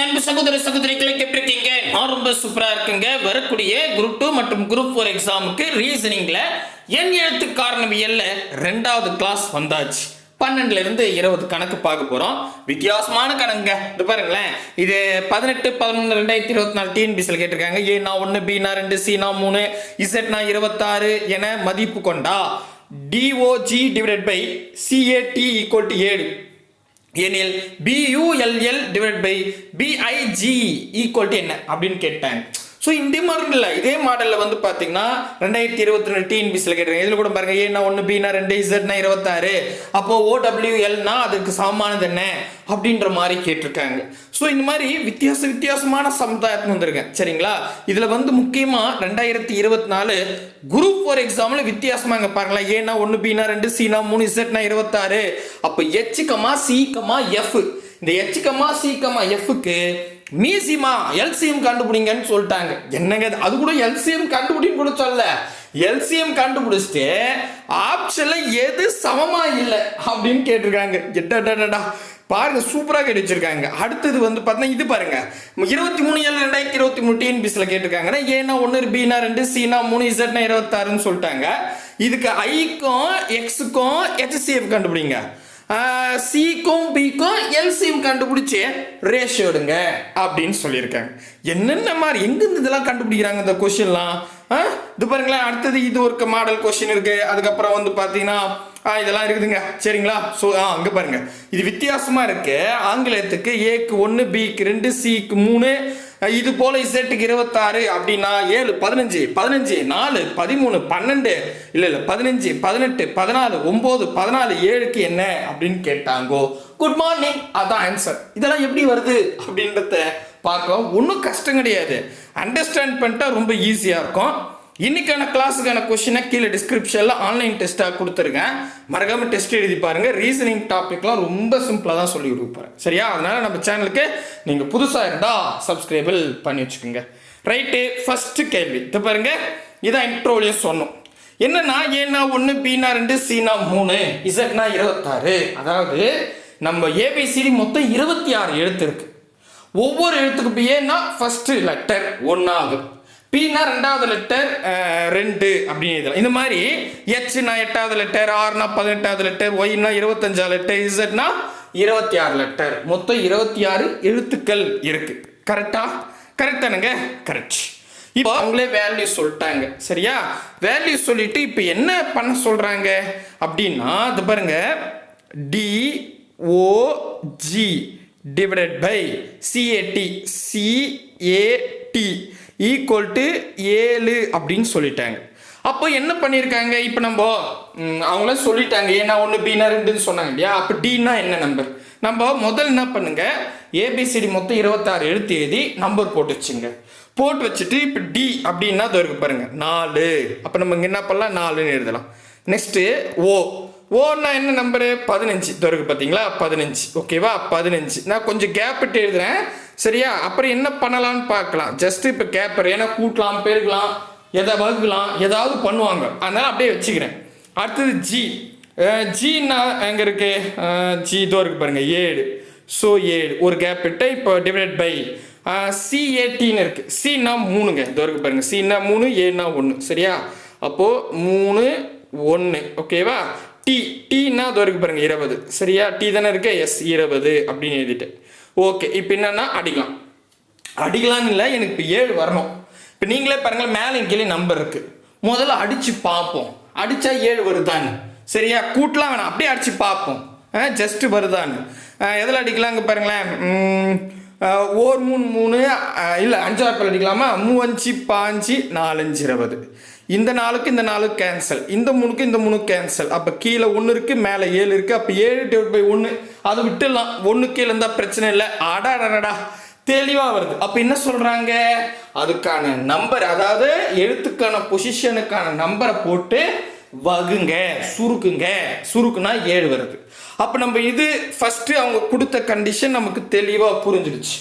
என் அன்பு சகோதர சகோதரிகளை எப்படி இருக்கீங்க நான் ரொம்ப சூப்பரா இருக்குங்க. வரக்கூடிய குரூப் டூ மற்றும் குரூப் ஃபோர் எக்ஸாமுக்கு ரீசனிங்ல என் எழுத்து காரணவியல்ல ரெண்டாவது கிளாஸ் வந்தாச்சு. பன்னெண்டுல இருந்து இருபது கணக்கு பார்க்க போறோம். வித்தியாசமான கணக்குங்க. இது பாருங்களேன். இது பதினெட்டு பதினொன்று ரெண்டாயிரத்தி இருபத்தி நாலு டிஎன்பிசியில் கேட்டிருக்காங்க. ஏ நான் ஒன்று பி நான் ரெண்டு சி நான் மூணு இசட் நான் இருபத்தாறு என மதிப்பு கொண்டா DOG divided by CAT equal to ஏழு எனில் PULL divide by BIG equal to என்ன? அப்படின்னு கேட்டேன். ஸோ இந்த மாதிரி இல்லை இதே மாடலில் வந்து பார்த்தீங்கன்னா ரெண்டாயிரத்தி இருபத்தி ரெண்டு டிஎன்பிசியில் கேட்டுருங்க இதில் கூட பாருங்கள் ஏன்னா ஒன்று பின்னா ரெண்டு இசட்னா இருபத்தாறு. அப்போ ஓடபிள்யூஎல்னா அதுக்கு சமமானது என்ன? அப்படின்ற மாதிரி கேட்டிருக்காங்க. ஸோ இந்த மாதிரி வித்தியாச வித்தியாசமான சமுதாயத்துக்கு வந்திருக்கேன். சரிங்களா? இதில் வந்து முக்கியமாக ரெண்டாயிரத்தி இருபத்தி நாலு குரூப் ஃபோர் எக்ஸாமில் வித்தியாசமாங்க பாருங்களேன். ஏன்னா ஒன்று பின்னா ரெண்டு சீனா மூணு இசட்னா இருபத்தாறு. அப்போ எச்சுக்கமா சீக்கமா எஃப் இந்த எச்சுக்கமா சீக்கமா எஃப்க்கு மீசிமா எல்சிஎம் கண்டுபிடிங்கன்னு சொல்லிட்டாங்க. என்னங்க அது கூட எல்சிஎம் கண்டுபிடின்னு கூட சொல்ல எல்சிஎம் கண்டுபிடிச்சிட்டு ஆப்ஷன்ல எது சமமா இல்லை அப்படின்னு கேட்டிருக்காங்க. எட்டடடடா. பாருங்க சூப்பராக கிடைச்சிருக்காங்க அடுத்தது வந்து பார்த்தீங்கன்னா இது பாருங்க. இருபத்தி மூணு ஏழு ரெண்டாயிரத்தி இருபத்தி மூணு டிஎன்பிசியில் கேட்டிருக்காங்கன்னா ஏன்னா ஒன்று பினா ரெண்டு சினா மூணு இசட்னா இருபத்தாறுன்னு சொல்லிட்டாங்க. இதுக்கு ஐக்கும் எக்ஸுக்கும் ஹெச்சிஎஃப் கண்டுபிடிங்க. சிக்கும் பிக்கும் எல்சியும் கண்டுபிடிச்சி ரேஷியோ எடுங்க அப்படின்னு சொல்லியிருக்காங்க என்னென்ன மாதிரி எங்கேருந்து இதெல்லாம் கண்டுபிடிக்கிறாங்க இந்த கொஷின்லாம் இது பாருங்களேன் அடுத்தது இது ஒரு மாடல் கொஷின் இருக்கு. அதுக்கப்புறம் வந்து பார்த்தீங்கன்னா ஆ, இதெல்லாம் இருக்குதுங்க. சரிங்களா? ஸோ ஆ அங்கே பாருங்க. இது வித்தியாசமாக இருக்கு. ஆங்கிலத்துக்கு ஏக்கு ஒன்று பிக்கு ரெண்டு சிக்கு மூணு இது போல இசட்டுக்கு இருபத்தாறு அப்படின்னா ஏழு பதினஞ்சு பதினஞ்சு நாலு பதிமூணு பன்னெண்டு இல்லை இல்லை பதினஞ்சு பதினெட்டு பதினாலு ஒம்பது பதினாலு ஏழுக்கு என்ன அப்படின்னு கேட்டாங்கோ. குட் மார்னிங் அதான் ஆன்சர் இதெல்லாம் எப்படி வருது அப்படின்றத பார்க்க ஒன்றும் கஷ்டம் கிடையாது. அண்டர்ஸ்டாண்ட் பண்ணிட்டா ரொம்ப ஈஸியாக இருக்கும். இன்னைக்கான கிளாஸுக்கான கொஷினை கீழே டிஸ்கிரிப்ஷனில் ஆன்லைன் டெஸ்ட்டாக கொடுத்துருக்கேன். மறக்காமல் டெஸ்ட் எழுதி பாருங்கள் ரீசனிங் டாப்பிக்லாம் ரொம்ப சிம்பிளாக தான் சொல்லி கொடுப்பாரு சரியா? அதனால் நம்ம சேனலுக்கு நீங்கள் புதுசாக இருந்தால் சப்ஸ்கிரைபிள் பண்ணி வச்சுக்கோங்க. ரைட்டு ஃபஸ்ட்டு கேள்வி. இது பாருங்கள் இதான் இன்ட்ரோலையும் சொன்னோம். என்னன்னா ஏன்னா ஒன்று பீனா ரெண்டு சீனா மூணு இசட்னா இருபத்தாறு. அதாவது நம்ம ஏபிசிடி மொத்தம் இருபத்தி ஆறு எழுத்து இருக்கு. ஒவ்வொரு எழுத்துக்கு இப்போ ஏன்னா ஃபர்ஸ்ட் லெட்டர் ஒன்றாவது பின்னா ரெண்டாவது லெட்டர் ரெண்டு அப்படின்னு எழுதலாம். இந்த மாதிரி எச்னா எட்டாவது லெட்டர் ஆறுனா பதினெட்டாவது லெட்டர் ஒய்னா இருபத்தஞ்சாவது லெட்டர் இசட்னா இருபத்தி ஆறு லெட்டர் மொத்தம் இருபத்தி ஆறு எழுத்துக்கள் இருக்கு. கரெக்டா கரெக்டானுங்க கரெக்ட் இப்போ அவங்களே வேல்யூ சொல்லிட்டாங்க. சரியா? வேல்யூ சொல்லிட்டு இப்போ என்ன பண்ண சொல்றாங்க? அப்படின்னா இது பாருங்க. D O G divided by CAT CAT equal to ஏழு அப்படின்னு சொல்லிட்டாங்க. அப்போ என்ன பண்ணியிருக்காங்க இப்போ நம்ம அவங்களாம் சொல்லிட்டாங்க. ஏன்னா ஒன்று பீனா ரெண்டுன்னு சொன்னாங்க இல்லையா? அப்போ டின்னா என்ன நம்பர் நம்ம முதல்ல என்ன பண்ணுங்க? ஏபிசிடி மொத்தம் இருபத்தாறு எழுத்து எழுதி நம்பர் போட்டு வச்சுங்க. போட்டு வச்சுட்டு இப்போ டி அப்படின்னா அது இருக்கு பாருங்க. நாலு. அப்போ நம்ம இங்கே என்ன பண்ணலாம்? நாலுன்னு எழுதலாம். நெக்ஸ்ட்டு ஓ ஓன்னா என்ன நம்பரு பதினஞ்சு. இது இருக்கு பார்த்தீங்களா பதினஞ்சு. ஓகேவா பதினஞ்சு. நான் கொஞ்சம் கேப் விட்டு எழுதுறேன். சரியா? அப்புறம் என்ன பண்ணலாம்னு பார்க்கலாம். ஜஸ்ட் இப்போ கேப்பர் ஏன்னா கூட்டலாம் பெருக்கலாம் எதை வகுக்கலாம் ஏதாவது பண்ணுவாங்க. அதனால அப்படியே வச்சுக்கிறேன். அடுத்தது ஜி ஜின்னா எங்கே இருக்கு? ஜி இதோ இருக்கு பாருங்க ஏழு. ஸோ ஏழு. ஒரு கேப் விட்டு இப்போ டிவைட் பை சிஏடின்னு இருக்கு. சின்னா மூணுங்க. இதோ இருக்கு பாருங்க. சின்னா மூணு ஏன்னா ஒன்று சரியா? அப்போது மூணு ஒன்று ஓகேவா டி டீனா இதோ இருக்கு பாருங்க இருபது. சரியா? டி தானே இருக்கு? எஸ் இருபது அப்படின்னு எழுதிட்டேன். ஓகே இப்போ என்னன்னா அடிக்கலாம். அடிக்கலாம்னு இல்லை எனக்கு இப்போ ஏழு வரணும். இப்போ நீங்களே பாருங்களேன் மேலே கீழே நம்பர் இருக்குது முதல்ல அடித்து பார்ப்போம். அடித்தா ஏழு வருதான்னு. சரியா? கூட்டலாம் வேணாம். அப்படியே அடித்து பார்ப்போம். ஜஸ்ட் வருதான்னு. எதில் அடிக்கலாங்க பாருங்களேன்? ஓர் மூணு மூணு இல்லை அஞ்சாறு பேர் அடிக்கலாமா? மூவஞ்சு பாஞ்சு நாலஞ்சு இருபது. இந்த நாளுக்கு இந்த நாளுக்கு கேன்சல் இந்த மூணுக்கு இந்த மூணு கேன்சல் அப்போ கீழே ஒன்று இருக்குது மேலே ஏழு இருக்குது அப்போ ஏழு டிவைட் பை ஒன்று அதை விட்டுடலாம். ஒன்று கீழே இருந்தால் பிரச்சனை இல்லை. அடாடடா தெளிவாக வருது. அப்போ என்ன சொல்கிறாங்க அதுக்கான நம்பர் அதாவது எழுத்துக்கான பொசிஷனுக்கான நம்பரை போட்டு வகுங்க சுருக்குங்க. சுருக்குனா ஏழு வருது. அப்போ நம்ம இது ஃபஸ்ட்டு அவங்க கொடுத்த கண்டிஷன் நமக்கு தெளிவாக புரிஞ்சிடுச்சு.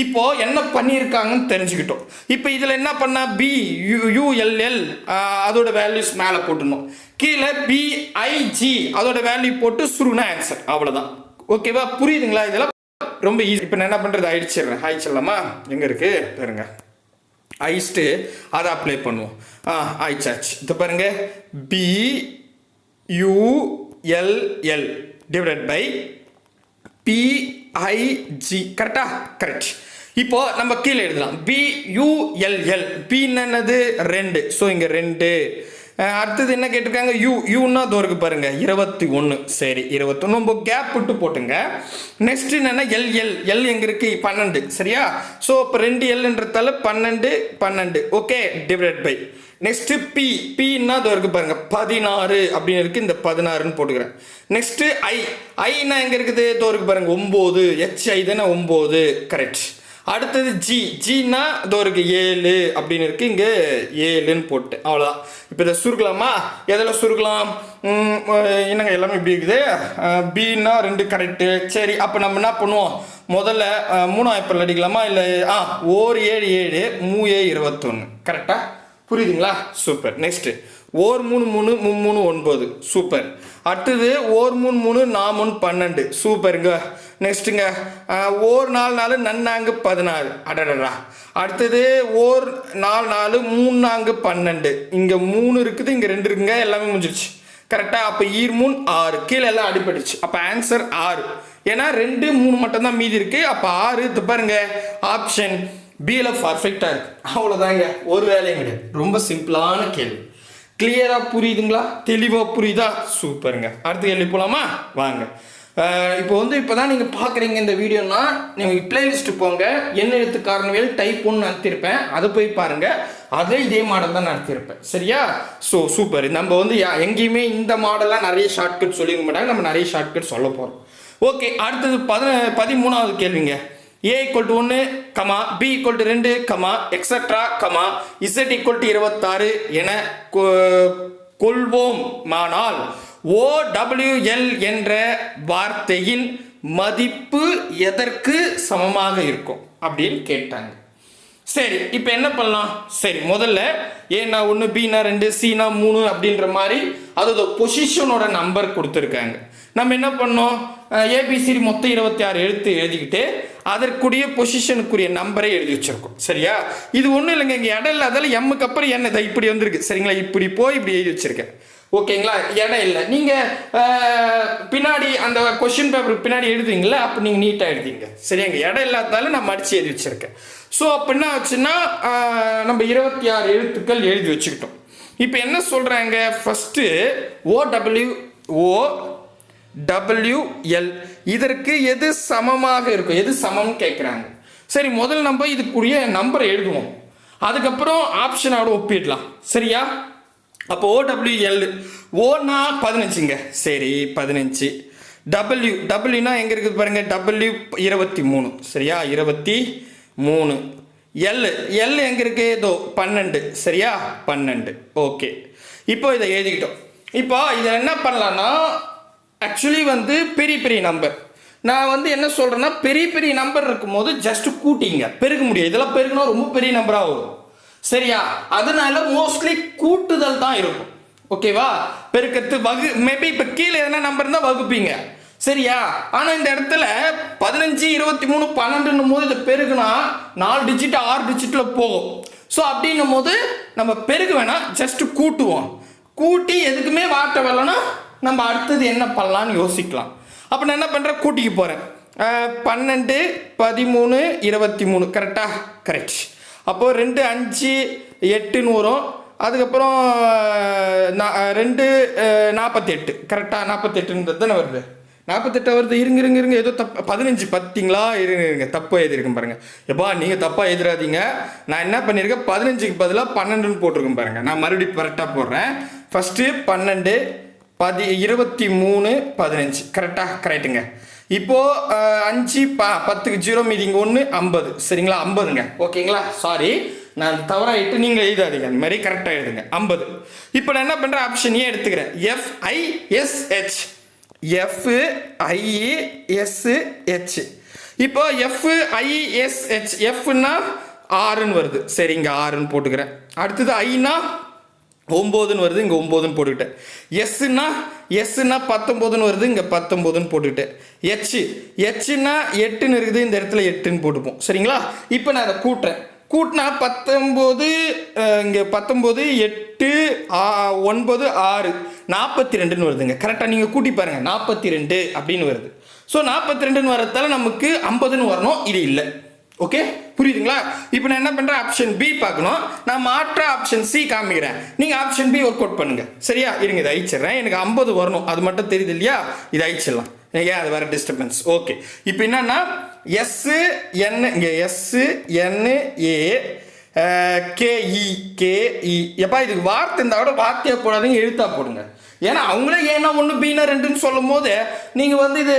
இப்போ என்ன பண்ணியிருக்காங்கன்னு தெரிஞ்சுக்கிட்டோம். இப்போ இதில் என்ன பண்ணால் பி யூ யூஎல்எல் அதோட வேல்யூஸ் மேலே போட்டுணும் கீழே பிஐஜி அதோட வேல்யூ போட்டு சுருனா ஆன்சர் அவ்வளோதான் ஓகேவா புரியுதுங்களா? இதெல்லாம் ரொம்ப ஈஸி இப்போ நான் என்ன பண்ணுறது அழிச்சிடுறேன் அழிச்சிடலாமா எங்கே இருக்குது பாருங்க. அழிச்சிட்டு அதை அப்ளை பண்ணுவோம். ஆ ஆயிடுச்சாச்சு இது பாருங்க. P ULL divided by B BIG கரெக்டா கரெக்ட் இப்போ நம்ம கீழே எழுதலாம். பி யூஎல்எல் பி என்னது? ரெண்டு. ஸோ இங்கே ரெண்டு. அடுத்தது என்ன கேட்டிருக்காங்க? யூ யூன்னா தோருக்கு பாருங்க. இருபத்தி ஒன்று சரி இருபத்தொன்று நம்ம கேப் விட்டு போட்டுங்க. நெக்ஸ்ட் என்னன்னா எல் எல் எல் எங்க இருக்கு? பன்னெண்டு. சரியா? ஸோ இப்போ ரெண்டு எல்ன்றதால பன்னெண்டு பன்னெண்டு. Okay divide by next B பின்னா அது இருக்குது பாருங்கள் பதினாறு அப்படின்னு இருக்குது இந்த பதினாறுன்னு போட்டுக்கிறேன். நெக்ஸ்ட்டு ஐ ஐனா எங்கே இருக்குது? தோ இருக்குது பாருங்கள் ஒம்பது. ஹெச்ஐ தானே? ஒம்பது. கரெக்ட் அடுத்தது ஜி ஜின்னா இதோ இருக்குது ஏழு அப்படின்னு இருக்குது இங்கே ஏழுன்னு போட்டு அவ்வளோதான் இப்போ இதை சுருக்கலாமா? எதில் சுருக்கலாம்? என்னங்க எல்லாமே இப்படி இருக்குது? பின்னா ரெண்டு. கரெக்டு சரி அப்போ நம்ம என்ன பண்ணுவோம்? முதல்ல அஹ், மூணாம் ஏப்ரல் அடிக்கலாமா? இல்லை ஆ ஓர் ஏழு ஏழு மூ ஏ இருபத்தொன்று கரெக்டாக புரியுதுங்களா? சூப்பர். நெக்ஸ்ட்டு ஓர் மூணு மூணு மும்மூணு மூணு ஒன்பது. சூப்பர். அடுத்தது ஓர் மூணு மூணு நான் மூணு பன்னெண்டு. சூப்பருங்க. நெக்ஸ்ட்டுங்க ஓர் நாலு நாலு நன்னாங்கு பதினாறு. அடடடா. அடுத்தது ஓர் நாலு நாலு மூணு நான்கு பன்னெண்டு. இங்கே மூணு இருக்குது இங்கே ரெண்டு இருக்குங்க. எல்லாமே முடிஞ்சிருச்சு. கரெக்டாக அப்போ ஈர் மூணு ஆறு. கீழே எல்லாம் அடிபட்டுச்சு அப்போ ஆன்சர் ஆறு. ஏன்னா ரெண்டு மூணு மட்டும்தான் மீதி இருக்குது அப்போ ஆறு பாருங்க. ஆப்ஷன் பியில் பர்ஃபெக்டாக இருக்கு. அவ்வளோதாங்க ஒரு வேலையும் கிடையாது. ரொம்ப சிம்பிளான கேள்வி. கிளியராக புரியுதுங்களா? தெளிவாக புரியுதா? சூப்பருங்க. அடுத்த கேள்வி போகலாமா வாங்க. இப்போ வந்து இப்போ தான் நீங்கள் பார்க்குறீங்க இந்த வீடியோனா நீங்கள் பிளேலிஸ்ட்டு போங்க. என்ன எழுத்து காரணவியல் டைப் ஒன்று நடத்தியிருப்பேன் அதை போய் பாருங்கள் அதே இதே மாடல் தான் நடத்தியிருப்பேன் சரியா? ஸோ சூப்பர் நம்ம வந்து யா- எங்கேயுமே இந்த மாடலாக நிறைய ஷார்ட்கட் சொல்லிக்க மாட்டாங்க. நம்ம நிறைய ஷார்ட்கட் சொல்ல போகிறோம் ஓகே அடுத்தது பதின பதிமூணாவது கேள்விங்க. ஏ ஈக்குவல் டு ஒன்று கமா பி ஈக்குவல் டு ரெண்டு comma extra comma Z equal to இருபத்தாறு என கொ- கொள்வோம். ஆனால் ஓடபிள்யூஎல் என்ற வார்த்தையின் மதிப்பு எதற்கு சமமாக இருக்கும் அப்படின்னு கேட்டாங்க. சரி இப்போ என்ன பண்ணலாம்? சரி முதல்ல ஏன்னா ஒன்று பினா ரெண்டு சினா மூணு அப்படின்ற மாதிரி அதோட பொசிஷனோட நம்பர் கொடுத்துருக்காங்க. நம்ம என்ன பண்ணோம்? ஏபிசிடி மொத்தம் இருபத்தி ஆறு எழுத்து எழுதிக்கிட்டு அதற்குரிய பொசிஷனுக்குரிய நம்பரை எழுதி வச்சிருக்கோம். சரியா? இது ஒன்றும் இல்லைங்க இங்கே இடம் இல்லாதால எம்முக்கு அப்புறம் என்ன இதை இப்படி வந்திருக்கு. சரிங்களா? இப்படி போய் இப்படி எழுதி வச்சிருக்கேன். ஓகேங்களா? இடம் இல்லை. நீங்கள் பின்னாடி அந்த கொஷின் பேப்பருக்கு பின்னாடி எழுதுவீங்களா அப்போ நீங்கள் நீட்டாக எழுதிங்க சரியாங்க? இடம் இல்லாததால நான் மடித்து எழுதி வச்சுருக்கேன். ஸோ அப்போ என்ன ஆச்சுன்னா நம்ம இருபத்தி ஆறு எழுத்துக்கள் எழுதி வச்சுக்கிட்டோம். இப்போ என்ன சொல்கிறாங்க ஃபஸ்ட்டு ஓடபிள்யூ ஓ டபிள்யூஎல் இதற்கு எது சமமாக இருக்கும்? எது சமம்னு கேட்குறாங்க சரி முதல்ல நம்ம இதுக்குரிய நம்பரை எழுதுவோம். அதுக்கப்புறம் ஆப்ஷனோட ஒப்பிடலாம். சரியா? அப்போ ஓடபிள்யூஎல் ஓனா பதினஞ்சுங்க. சரி பதினஞ்சு. டபிள்யூ டபிள்யூனா எங்கே இருக்குது பாருங்கள் டபிள்யூ இருபத்தி மூணு. சரியா? இருபத்தி மூணு. எல் எல் எங்கே இருக்குது இதோ பன்னெண்டு. சரியா? பன்னெண்டு. ஓகே இப்போ இதை எழுதிக்கிட்டோம். இப்போ இதை என்ன பண்ணலான்னா ஆக்சுவலி வந்து பெரிய பெரிய நம்பர் நான் வந்து என்ன சொல்கிறேன்னா பெரிய பெரிய நம்பர் இருக்கும்போது ஜஸ்ட் கூட்டிங்க. பெருக முடியும் இதெல்லாம் பெருகினா ரொம்ப பெரிய நம்பராக வரும். சரியா? அதனால மோஸ்ட்லி கூட்டுதல் தான் இருக்கும். ஓகேவா பெருக்கத்து வகு மேபி இப்போ கீழே எதனா நம்பர் இருந்தால் வகுப்பீங்க. சரியா? ஆனால் இந்த இடத்துல பதினஞ்சு இருபத்தி மூணு பன்னெண்டுன்னும் போது இதை பெருகுனா நாலு டிஜிட் ஆறு டிஜிட்டில் போகும். ஸோ அப்படின்னும் போது நம்ம பெருக வேணாம். ஜஸ்ட் கூட்டுவோம். கூட்டி எதுக்குமே வாட்ட வரலன்னா நம்ம அடுத்தது என்ன பண்ணலாம்னு யோசிக்கலாம். அப்போ நான் என்ன பண்ணுறேன் கூட்டிக்கு போகிறேன் பன்னெண்டு பதிமூணு இருபத்தி மூணு கரெக்டாக கரெக்ட் அப்போது ரெண்டு அஞ்சு எட்டுன்னு வரும். அதுக்கப்புறம் ரெண்டு நாற்பத்தி எட்டு கரெக்டாக நாற்பத்தெட்டுன்றது தானே வருது. நாற்பத்தெட்டு வருது? இருங்க இருங்க இருங்க. ஏதோ தப்பு பதினஞ்சு பத்திங்களா? இருங்க இருங்க தப்பாக எழுதியிருக்கேன் பாருங்கள் எப்பா நீங்கள் தப்பாக எழுதுறாதீங்க. நான் என்ன பண்ணியிருக்கேன்? பதினஞ்சுக்கு பதிலாக பன்னெண்டுன்னு போட்டிருக்கேன் பாருங்கள் நான் மறுபடியும் கரெக்டாக போடுறேன். ஃபஸ்ட்டு பன்னெண்டு பதி இருபத்தி மூணு பதினஞ்சு. கரெக்டாக கரெக்டுங்க இப்போது அஞ்சு ப பத்துக்கு ஜீரோ மீதிங்க ஒன்று ஐம்பது. சரிங்களா? ஐம்பதுங்க. ஓகேங்களா? சாரி நான் தவறாயிட்டு நீங்கள் எழுதாதீங்க. அந்த மாதிரி கரெக்டாக எழுதுங்க. ஐம்பது. இப்போ நான் என்ன பண்ணுறேன் ஆப்ஷன் ஏ எடுத்துக்கிறேன். எஃப்ஐஎஸ்ஹெச் எஃப் ஐஇஎஸ்ஹெச் இப்போ எஃப் ஐஎஸ்ஹெச் எஃப்னா ஆறுன்னு வருது. சரிங்க ஆறுன்னு போட்டுக்கிறேன். அடுத்தது ஐனா ஒம்போதுன்னு வருது இங்கே ஒம்போதுன்னு போட்டுக்கிட்டேன். எஸ்ஸுன்னா எஸ்ஸுன்னா பத்தொம்போதுன்னு வருது இங்கே பத்தொம்போதுன்னு போட்டுக்கிட்டேன். எச்சு எச்சுன்னா எட்டுன்னு இருக்குது இந்த இடத்துல எட்டுன்னு போட்டுப்போம். சரிங்களா? இப்போ நான் அதை கூட்டுறேன். கூட்டினா பத்தொம்போது இங்கே பத்தொம்போது எட்டு ஒன்பது ஆறு நாற்பத்தி ரெண்டுன்னு வருதுங்க. கரெக்டாக நீங்கள் கூட்டி பாருங்கள் நாற்பத்தி ரெண்டு அப்படின்னு வருது. ஸோ நாற்பத்தி ரெண்டுன்னு வரதால நமக்கு ஐம்பதுன்னு வரணும். இது இல்லை. ஓகே புரியுதுங்களா? இப்போ நான் என்ன பண்ணுறேன் ஆப்ஷன் பி பார்க்கணும். நான் மாற்ற ஆப்ஷன் சி காமிக்கிறேன். நீங்கள் ஆப்ஷன் பி ஒர்க் அவுட் பண்ணுங்கள் சரியா? இருங்க இதை அழிச்சிடுறேன். எனக்கு ஐம்பது வரணும். அது மட்டும் தெரியுது இல்லையா? இதை அழிச்சிடலாம். ஏன்? அது வேறு டிஸ்டர்பன்ஸ் ஓகே இப்போ என்னன்னா எஸ்ஸு என் இங்கே எஸ்ஸு என்னு ஏ கேஇ கேஇ எப்பா இதுக்கு வார்த்தை இருந்தால் கூட வார்த்தையாக போடாதீங்க எழுத்தா போடுங்க. ஏன்னா அவங்களே ஏன்னா ஒன்று பீனா ரெண்டுன்னு சொல்லும் போது நீங்கள் வந்து இது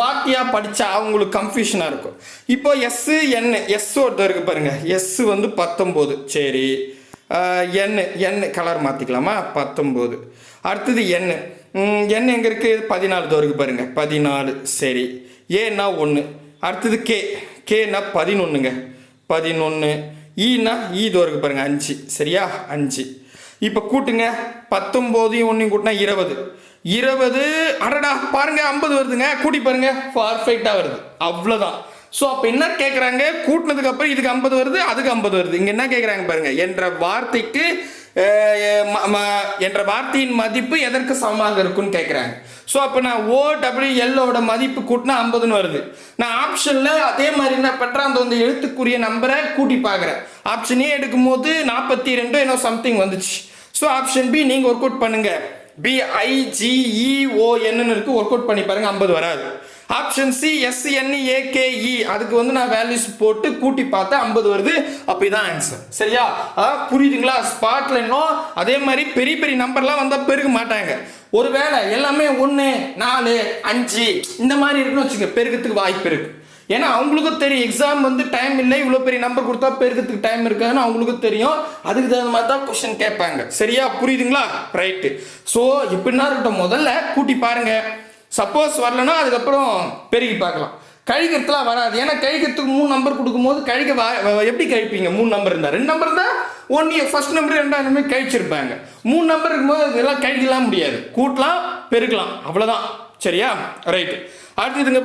வார்த்தையாக படித்தா அவங்களுக்கு கன்ஃபியூஷனாக இருக்கும். இப்போ எஸ்ஸு என் எஸ் ஒருத்தர் இருக்கு பாருங்க. எஸ் வந்து பத்தொம்போது. சரி. என் என் கலர் மாற்றிக்கலாமா பத்தொம்போது. அடுத்தது என் என் எங்கே இருக்குது பதினாலு தோ பாருங்கள் பாருங்க. பதினாலு. சரி. ஏன்னா ஒன்று அடுத்தது கே கேனா பதினொன்றுங்க பதினொன்று ஈனா e ஈ e தோ பாருங்க. அஞ்சு. சரியா? அஞ்சு. இப்போ கூட்டுங்க. பத்தொம்போதையும் ஒன்றையும் கூட்டினா இருபது. இருபது அடடா பாருங்க ஐம்பது வருதுங்க. கூட்டி பாருங்க பர்ஃபெக்டாக வருது. அவ்வளோதான் ஸோ அப்போ என்ன கேட்குறாங்க கூட்டினதுக்கு அப்புறம் இதுக்கு ஐம்பது வருது அதுக்கு ஐம்பது வருது. இங்கே என்ன கேட்குறாங்க பாருங்க. என்ற வார்த்தைக்கு என்ற வார்த்தையின் மதிப்பு எதற்கு சமமாக இருக்குன்னு கேட்குறாங்க ஸோ அப்போ நான் ஓ டபிள்யூ எல்லோட மதிப்பு கூட்டினா ஐம்பதுன்னு வருது. நான் ஆப்ஷனில் அதே மாதிரி என்ன பண்ணுறேன் அந்த வந்து எழுத்துக்குரிய நம்பரை கூட்டி பார்க்குறேன். ஆப்ஷனே எடுக்கும்போது நாற்பத்தி ரெண்டு என்னோ சம்திங் வந்துச்சு. ஸோ ஆப்ஷன் பி நீங்கள் ஒர்க் அவுட் பண்ணுங்க. பிஐஜிஇஓஎன்னு e, இருக்கு. ஒர்க் அவுட் பண்ணி பாருங்க ஐம்பது வராது. ஆப்ஷன் சி எஸ்என்ஏகேஇ அதுக்கு வந்து நான் வேல்யூஸ் போட்டு கூட்டி பார்த்தா ஐம்பது வருது. அப்போ இதான் ஆன்சர் சரியா? அதாவது புரியுதுங்களா? ஸ்பாட்ல இன்னும் அதே மாதிரி பெரிய பெரிய நம்பர்லாம் வந்தால் பெருக மாட்டாங்க. ஒருவேளை எல்லாமே ஒன்று நாலு அஞ்சு இந்த மாதிரி இருக்குன்னு வச்சுக்கோங்க. பெருக்கத்துக்கு வாய்ப்பு இருக்குது ஏன்னா அவங்களுக்கும் தெரியும் எக்ஸாம் வந்து டைம் இல்லை இவ்வளோ பெரிய நம்பர் கொடுத்தா பெருக்கிறதுக்கு டைம் இருக்காதுன்னு அவங்களுக்கும் தெரியும். அதுக்கு தகுந்த மாதிரி தான் கொஸ்டின் கேட்பாங்க. சரியா? புரியுதுங்களா? ரைட்டு ஸோ இப்படின்னா இருக்கட்டும். முதல்ல கூட்டி பாருங்க. சப்போஸ் வரலன்னா அதுக்கப்புறம் பெருகி பார்க்கலாம். கழிக்கிறதுலாம் வராது. ஏன்னா கழிக்கிறதுக்கு மூணு நம்பர் கொடுக்கும்போது கழிக்க வ- எப்படி கழிப்பீங்க? மூணு நம்பர் இருந்தால் ரெண்டு நம்பர் இருந்தால் ஒன்று ஃபர்ஸ்ட் நம்பர் ரெண்டாவது நம்பர் கழிச்சிருப்பாங்க. மூணு நம்பர் இருக்கும்போது இதெல்லாம் கழிக்கலாம் முடியாது. கூட்டலாம் பெருக்கலாம். அவ்வளோதான் சரியா? ரைட்டு அடுத்ததுங்க பாருங்க.